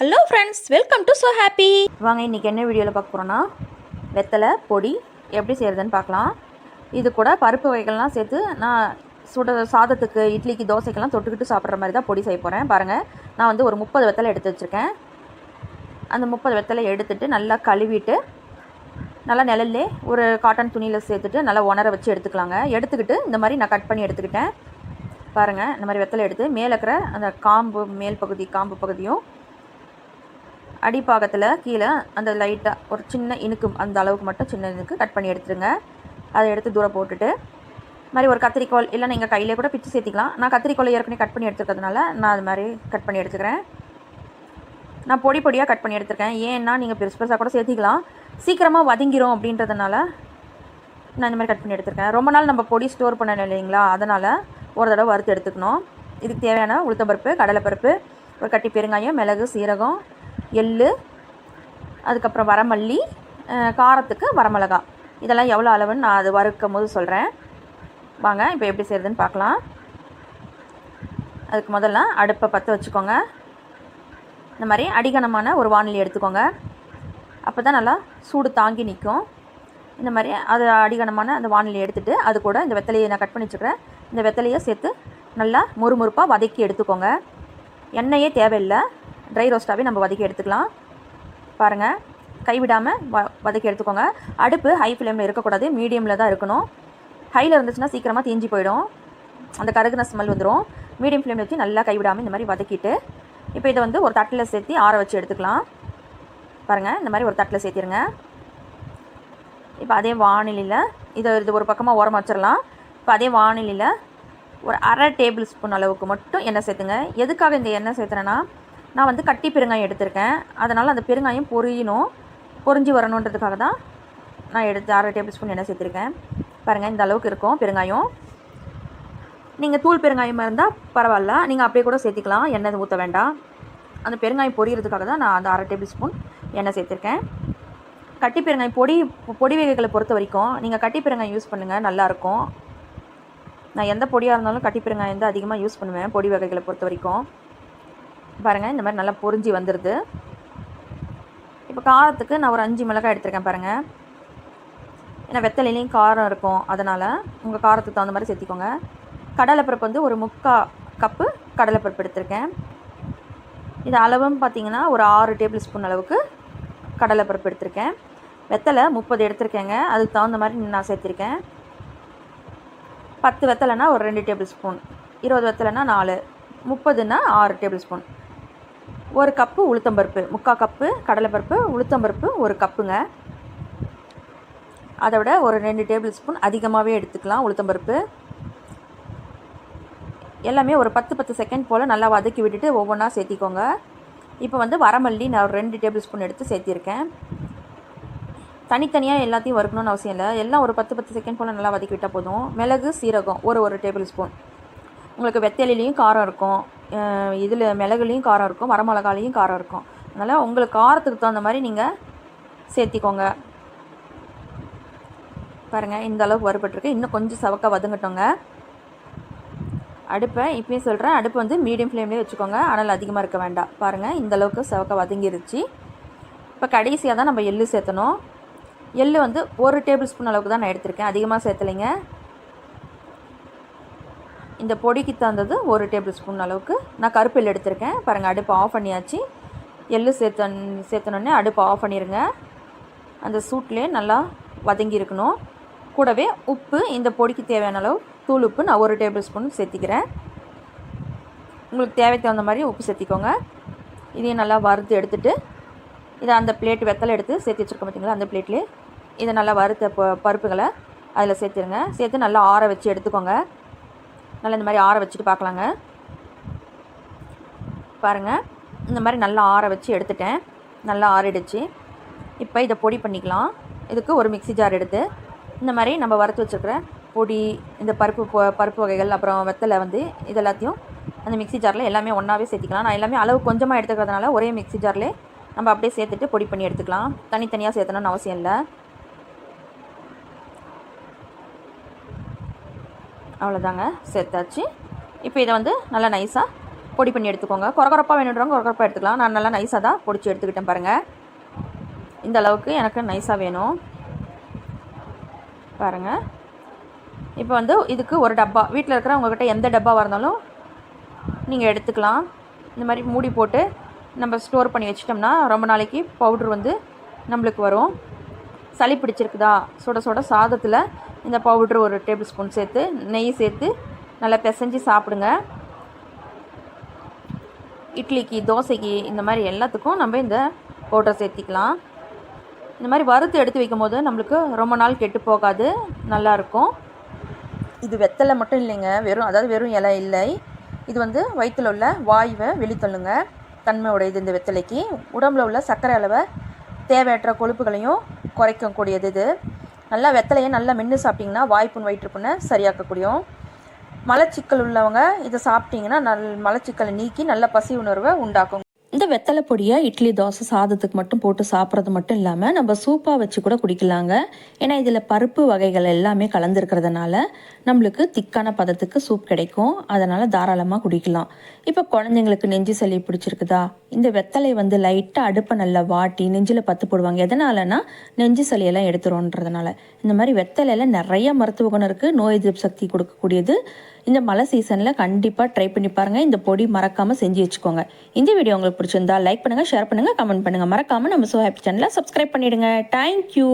Hello friends welcome to so happy வாங்க இன்றைக்கி என்ன வீடியோவில் பார்க்க போகிறோன்னா வெத்தலை பொடி எப்படி செய்கிறதுன்னு பார்க்கலாம். இது கூட பருப்பு வகைகள்லாம் சேர்த்து நான் சுட சாதத்துக்கு இட்லிக்கு தோசைக்கெல்லாம் தொட்டுக்கிட்டு சாப்பிட்ற மாதிரி தான் பொடி செய்ய போகிறேன் பாருங்கள் நான் வந்து ஒரு முப்பது வெத்தலை எடுத்து வச்சுருக்கேன். அந்த முப்பது வெத்தலை எடுத்துட்டு நல்லா கழுவிட்டு நல்லா நிழல்லே ஒரு காட்டன் துணியில் சேர்த்துட்டு நல்லா உணர வச்சு எடுத்துக்கலாங்க. எடுத்துக்கிட்டு இந்த மாதிரி நான் கட் பண்ணி எடுத்துக்கிட்டேன். பாருங்கள் இந்த மாதிரி வெத்தலை எடுத்து மேலே இருக்கிற அந்த காம்பு மேல் பகுதி காம்பு பகுதியும் அடிப்பாகத்தில் கீழே அந்த லைட்டாக ஒரு சின்ன இனுக்கும் அந்த அளவுக்கு மட்டும் சின்ன இனுக்கு கட் பண்ணி எடுத்துருங்க. அதை எடுத்து தூரம் போட்டுட்டு மாதிரி ஒரு கத்திரிக்கோல் இல்லை நீங்கள் கையிலே கூட பிச்சு சேர்த்திக்கலாம். நான் கத்திரிக்கோளை ஏற்கனவே கட் பண்ணி எடுத்துக்கிறதுனால நான் அது மாதிரி கட் பண்ணி எடுத்துக்கிறேன். நான் பொடி பொடியாக கட் பண்ணி எடுத்துருக்கேன். ஏன்னா நீங்கள் பெருசு பெருசாக கூட சேர்த்திக்கலாம். சீக்கிரமாக வதங்கிரும் அப்படின்றதுனால நான் இந்த மாதிரி கட் பண்ணி எடுத்துருக்கேன். ரொம்ப நாள் நம்ம பொடி ஸ்டோர் பண்ணணும் இல்லைங்களா? அதனால் ஒரு தடவை வறுத்து எடுத்துக்கணும். இதுக்கு தேவையான உளுத்தம்பருப்பு கடலைப்பருப்பு ஒரு கட்டி பெருங்காயம் மிளகு சீரகம் எள்ளு அதுக்கப்புறம் வரமல்லி காரத்துக்கு வரமிளகா. இதெல்லாம் எவ்வளோ அளவுன்னு நான் அது வறுக்கும் போது சொல்கிறேன் வாங்க இப்போ எப்படி செய்கிறதுன்னு பார்க்கலாம். அதுக்கு முதல்ல அடுப்பை பற்ற வச்சுக்கோங்க. இந்த மாதிரி அடிகனமான ஒரு வானிலை எடுத்துக்கோங்க. அப்போ தான் நல்லா சூடு தாங்கி நிற்கும். இந்த மாதிரி அது அடிகனமான அந்த வானிலை எடுத்துகிட்டு அது கூட இந்த வெத்தலையை நான் கட் பண்ணி வச்சுக்கிறேன். இந்த வெத்தலையை சேர்த்து நல்லா முறுமுறுப்பாக வதக்கி எடுத்துக்கோங்க. எண்ணெயே தேவையில்லை. ட்ரை ரோஸ்ட்டாகவே நம்ம வதக்கி எடுத்துக்கலாம். பாருங்கள் கைவிடாமல் வ வதக்கி எடுத்துக்கோங்க. அடுப்பு ஹை ஃப்ளேமில் இருக்கக்கூடாது. மீடியமில் தான் இருக்கணும். ஹையில் இருந்துச்சுன்னா சீக்கிரமாக தீஞ்சி போயிடும். அந்த கருகுன ஸ்மெல் வந்துடும் மீடியம் ஃப்ளேமில் வச்சு நல்லா கைவிடாமல் இந்த மாதிரி வதக்கிட்டு இப்போ இதை வந்து ஒரு தட்டில் சேர்த்து ஆற வச்சு எடுத்துக்கலாம். பாருங்கள் இந்த மாதிரி ஒரு தட்டில் சேர்த்திருங்க. இப்போ அதே வானிலையில் இதை இது ஒரு பக்கமாக ஓரமாக வச்சிடலாம் இப்போ அதே வானிலையில் ஒரு அரை டேபிள் ஸ்பூன் அளவுக்கு மட்டும் எண்ணெய் சேர்த்துங்க. எதுக்காக இந்த எண்ணெய் சேர்த்துறேன்னா நான் வந்து கட்டி பெருங்காயம் எடுத்திருக்கேன். அதனால் அந்த பெருங்காயம் பொரியணும். பொரிஞ்சு வரணுன்றதுக்காக தான் நான் எடுத்து அரை டேபிள் ஸ்பூன் எண்ணெய் சேர்த்துருக்கேன். பாருங்கள் இந்த அளவுக்கு இருக்கும் பெருங்காயம். நீங்கள் தூள் பெருங்காயமாக இருந்தால் பரவாயில்ல. நீங்கள் அப்படியே கூட சேர்த்திக்கலாம். எண்ணெய் ஊற்ற வேண்டாம். அந்த பெருங்காயம் பொரியறதுக்காக தான் நான் அந்த அரை டேபிள் ஸ்பூன் எண்ணெய் சேர்த்துருக்கேன். கட்டி பெருங்காயம் பொடி பொடி வகைகளை பொறுத்த வரைக்கும் நீங்கள் கட்டி பெருங்காயம் யூஸ் பண்ணுங்கள் நல்லாயிருக்கும் நான் எந்த பொடியாக இருந்தாலும் கட்டி பெருங்காயம் தான் அதிகமாக யூஸ் பண்ணுவேன் பொடி வகைகளை பொறுத்த வரைக்கும். பாருங்கள் இந்த மாதிரி நல்லா பொறிஞ்சி வந்துடுது இப்போ காரத்துக்கு நான் ஒரு அஞ்சு மிளகாய் எடுத்திருக்கேன் பாருங்கள் ஏன்னா வெத்தலையிலையும் காரம் இருக்கும். அதனால் உங்கள் காரத்துக்கு தகுந்த மாதிரி சேர்த்திக்கோங்க. கடலைப்பருப்பு வந்து ஒரு முக்கா கப்பு கடலைப்பருப்பு எடுத்திருக்கேன். இது அளவும் பார்த்தீங்கன்னா ஒரு ஆறு டேபிள் ஸ்பூன் அளவுக்கு கடலைப்பருப்பு எடுத்திருக்கேன். வெத்தலை முப்பது எடுத்திருக்கேங்க. அதுக்கு தகுந்த மாதிரி நான் சேர்த்திருக்கேன். பத்து வெத்தலைனா ஒரு ரெண்டு டேபிள் ஸ்பூன். இருபது வெத்தலைனா நாலு. முப்பதுன்னா ஆறு டேபிள் ஸ்பூன். ஒரு கப்பு உளுத்தம்பருப்பு முக்கால் கப்பு கடலைப்பருப்பு உளுத்தம்பருப்பு ஒரு கப்புங்க. அதை விட ஒரு ரெண்டு டேபிள் ஸ்பூன் அதிகமாகவே எடுத்துக்கலாம் உளுத்தம்பருப்பு எல்லாமே ஒரு பத்து பத்து செகண்ட் போல் நல்லா வதக்கி விட்டுட்டு ஒவ்வொன்றா சேர்த்திக்கோங்க. இப்போ வந்து வரமல்லி நான் ஒரு ரெண்டு டேபிள் ஸ்பூன் எடுத்து சேர்த்திருக்கேன். தனித்தனியாக எல்லாத்தையும் வறுக்கணும்னு அவசியம் இல்லை. எல்லாம் ஒரு பத்து பத்து செகண்ட் போல் நல்லா வதக்கி விட்டால் போதும். மிளகு சீரகம் ஒரு ஒரு டேபிள் ஸ்பூன். உங்களுக்கு வெத்தலையிலையும் காரம் இருக்கும். இதில் மிளகுலேயும் காரம் இருக்கும். வரமிளகாலையும் காரம் இருக்கும். அதனால் உங்களுக்கு காரத்துக்கு தகுந்த மாதிரி நீங்கள் சேர்த்திக்கோங்க. பாருங்கள் இந்த அளவுக்கு வறுபட்டுருக்கு. இன்னும் கொஞ்சம் சவக்க வதங்கட்டோங்க அடுப்பை இப்பயும் சொல்கிறேன் அடுப்பு வந்து மீடியம் ஃப்ளேம்லேயே வச்சுக்கோங்க. ஆனால் அதிகமாக இருக்க வேண்டாம். பாருங்கள் இந்த அளவுக்கு சவக்க வதங்கிருச்சு. இப்போ கடைசியாக தான் நம்ம எள்ளு சேர்த்தணும். எள்ளு வந்து ஒரு டேபிள் ஸ்பூன் அளவுக்கு தான் நான் எடுத்திருக்கேன். அதிகமாக சேர்த்தலைங்க. இந்த பொடிக்கு தந்தது ஒரு டேபிள் ஸ்பூன் அளவுக்கு. நான் கருப்பில் எடுத்திருக்கேன். பாருங்கள் அடுப்பு ஆஃப் பண்ணியாச்சு. எள்ளு சேர்த்து சேர்த்தனோடனே அடுப்பை ஆஃப் பண்ணிடுங்க அந்த சூட்லேயே நல்லா வதங்கி இருக்கணும் கூடவே உப்பு இந்த பொடிக்கு தேவையான அளவு தூள் உப்பு நான் ஒரு டேபிள் ஸ்பூன் சேர்த்திக்கிறேன். உங்களுக்கு தேவைக்கு தகுந்த மாதிரி உப்பு சேர்த்திக்கோங்க. இதையும் நல்லா வறுத்து எடுத்துகிட்டு இதை அந்த பிளேட் வெத்தலை எடுத்து சேர்த்து வச்சுருக்கோம் பார்த்தீங்களா அந்த பிளேட்லேயே இதை நல்லா வறுத்த ப பருப்புகளை அதில் சேர்த்துருங்க. சேர்த்து நல்லா ஆற வச்சு எடுத்துக்கோங்க. நல்லா இந்த மாதிரி ஆற வச்சுட்டு பார்க்கலாங்க. பாருங்கள் இந்த மாதிரி நல்லா ஆற வச்சு எடுத்துட்டேன். நல்லா ஆறிடுச்சு. இப்போ இதை பொடி பண்ணிக்கலாம். இதுக்கு ஒரு மிக்ஸி ஜார் எடுத்து இந்த மாதிரி நம்ம வறுத்து வச்சுருக்கிற பொடி இந்த பருப்பு பருப்பு வகைகள் அப்புறம் வெத்தலை வந்து இது எல்லாத்தையும் அந்த மிக்ஸி ஜாரில் எல்லாமே ஒன்றாவே சேர்த்திக்கலாம். நான் எல்லாமே அளவு கொஞ்சமாக எடுத்துக்கிறதுனால ஒரே மிக்ஸி ஜார்லேயே நம்ம அப்படியே சேர்த்துட்டு பொடி பண்ணி எடுத்துக்கலாம். தனித்தனியாக சேர்த்தணும்னு அவசியம் இல்லை. அவ்வளோதாங்க சேர்த்தாச்சு இப்போ இதை வந்து நல்லா நைஸாக பொடி பண்ணி எடுத்துக்கோங்க. குறகுறப்பாக வேணுன்றவங்க குறகுறப்பாக எடுத்துக்கலாம். நான் நல்லா நைஸாக தான் பொடிச்சு எடுத்துக்கிட்டேன் பாருங்கள் இந்த அளவுக்கு எனக்கு நைஸாக வேணும். பாருங்கள் இப்போ வந்து இதுக்கு ஒரு டப்பா. வீட்டில் இருக்கிற உங்கள்கிட்ட எந்த டப்பாவாக இருந்தாலும் நீங்கள் எடுத்துக்கலாம். இந்த மாதிரி மூடி போட்டு நம்ம ஸ்டோர் பண்ணி வச்சிட்டோம்னா ரொம்ப நாளைக்கு பவுட்ரு வந்து நம்மளுக்கு வரும். சளி பிடிச்சிருக்குதா? சுட சுட சாதத்தில் இந்த பவுட்ரு ஒரு டேபிள் ஸ்பூன் சேர்த்து நெய் சேர்த்து நல்லா பிசைஞ்சு சாப்பிடுங்க. இட்லிக்கு தோசைக்கு இந்த மாதிரி எல்லாத்துக்கும் நம்ம இந்த பவுடரை சேர்த்திக்கலாம். இந்த மாதிரி வறுத்து எடுத்து வைக்கும் போது நம்மளுக்கு ரொம்ப நாள் கெட்டு போகாது நல்லாயிருக்கும் இது வெத்தலை மட்டும் இல்லைங்க வெறும் அதாவது வெறும் இலை இல்லை. இது வந்து வயிற்றில் உள்ள வாயுவை வெளித்தள்ளுங்க. தன்மையுடையது இந்த வெத்தலைக்கு. உடம்புல உள்ள சர்க்கரை அளவை தேவையற்ற கொழுப்புகளையும் குறைக்கக்கூடியது இது. நல்லா வெத்தலையை நல்லா மென்று சாப்பிட்டிங்கன்னா வாய்ப்புண் வயிற்றுப்புண்ணை சரியாக்கக்கூடியும் மலச்சிக்கல் உள்ளவங்க இதை சாப்பிட்டிங்கன்னா நல் மலச்சிக்கலை நீக்கி நல்ல பசி உணர்வை உண்டாக்கும் இந்த வெத்தலை பொடியை இட்லி தோசை சாதத்துக்கு மட்டும் போட்டு சாப்பிட்றது மட்டும் இல்லாமல் நம்ம சூப்பாக வச்சு கூட குடிக்கலாங்க. ஏன்னா இதில் பருப்பு வகைகள் எல்லாமே கலந்துருக்கிறதுனால நம்மளுக்கு திக்கான பதத்துக்கு சூப் கிடைக்கும். அதனால் தாராளமாக குடிக்கலாம். இப்போ குழந்தைங்களுக்கு நெஞ்சு சளி பிடிச்சிருக்குதா? இந்த வெத்தலை வந்து லைட்டாக அடுப்பை நல்லா வாட்டி நெஞ்சில் பத்து போடுவாங்க. எதனாலனா நெஞ்சு சளியெல்லாம் எடுத்துருன்றதுனால இந்த மாதிரி வெத்தலையில் நிறைய மருத்துவ குணம் இருக்குது நோய் எதிர்ப்பு சக்தி கொடுக்கக்கூடியது. இந்த மழை சீசனில் கண்டிப்பாக ட்ரை பண்ணி பாருங்கள் இந்த பொடி மறக்காமல் செஞ்சு வச்சுக்கோங்க. இந்த வீடியோ உங்களுக்கு பிடிச்சிருந்தா லைக் பண்ணுங்கள் ஷேர் பண்ணுங்கள் கமெண்ட் பண்ணுங்கள் மறக்காமல் நம்ம சோ ஹாப்பி சேனலை சப்ஸ்கிரைப் பண்ணிடுங்க. Thank you